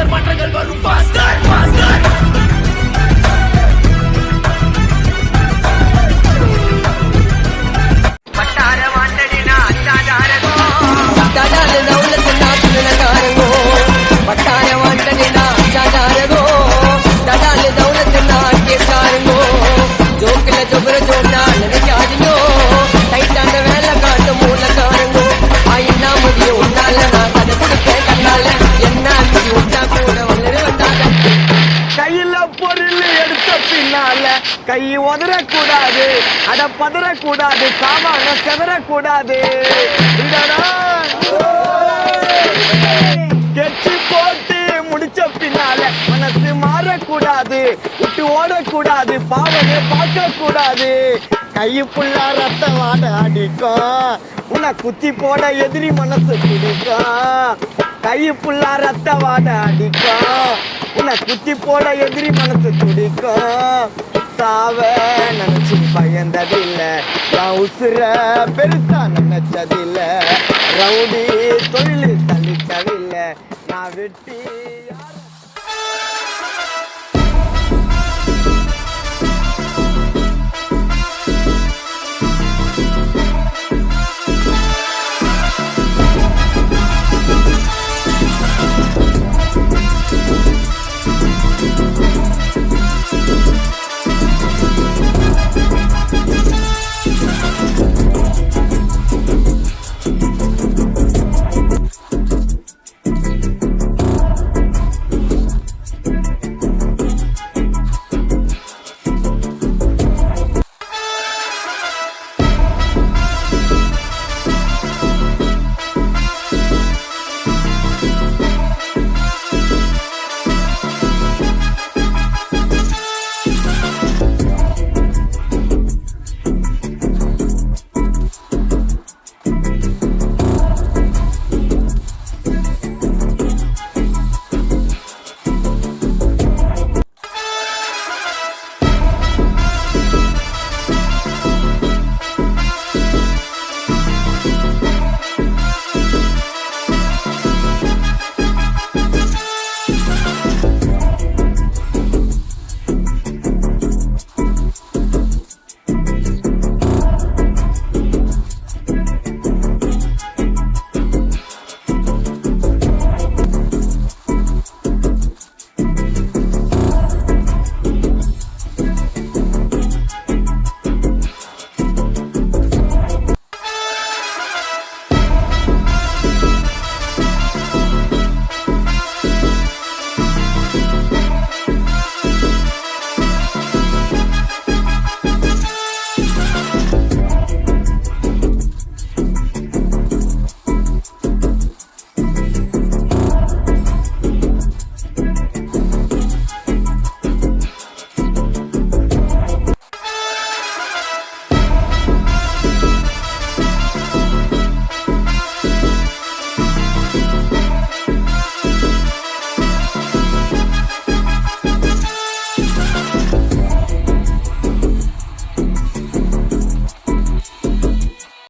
hacer más, regalvar un faster உதறக்கூடாது அதை பதறக்கூடாது. சாமான செதறக்கூடாது. கெச்சு கெட்டி போட்டு முடிச்ச பின்னால மனசு மாறக்கூடாது. விட்டு ஓடக்கூடாது. பாவனை பார்க்கக்கூடாது. கை புள்ளா ரத்தம் வாட அடிக்கும் உன்னை குத்தி போட எதிரி மனசு பிடிக்கும் கை புள்ளா ரத்த வாட அடிக்கும் உன்னை குத்தி போட எதிரி மனசு துடிக்கும் சாவை பயந்ததில்ல. நான் உசுர பெருசா நினைச்சதில்ல. ரவுடி தொழில் தள்ளிச்சதில்ல நான் வெட்டி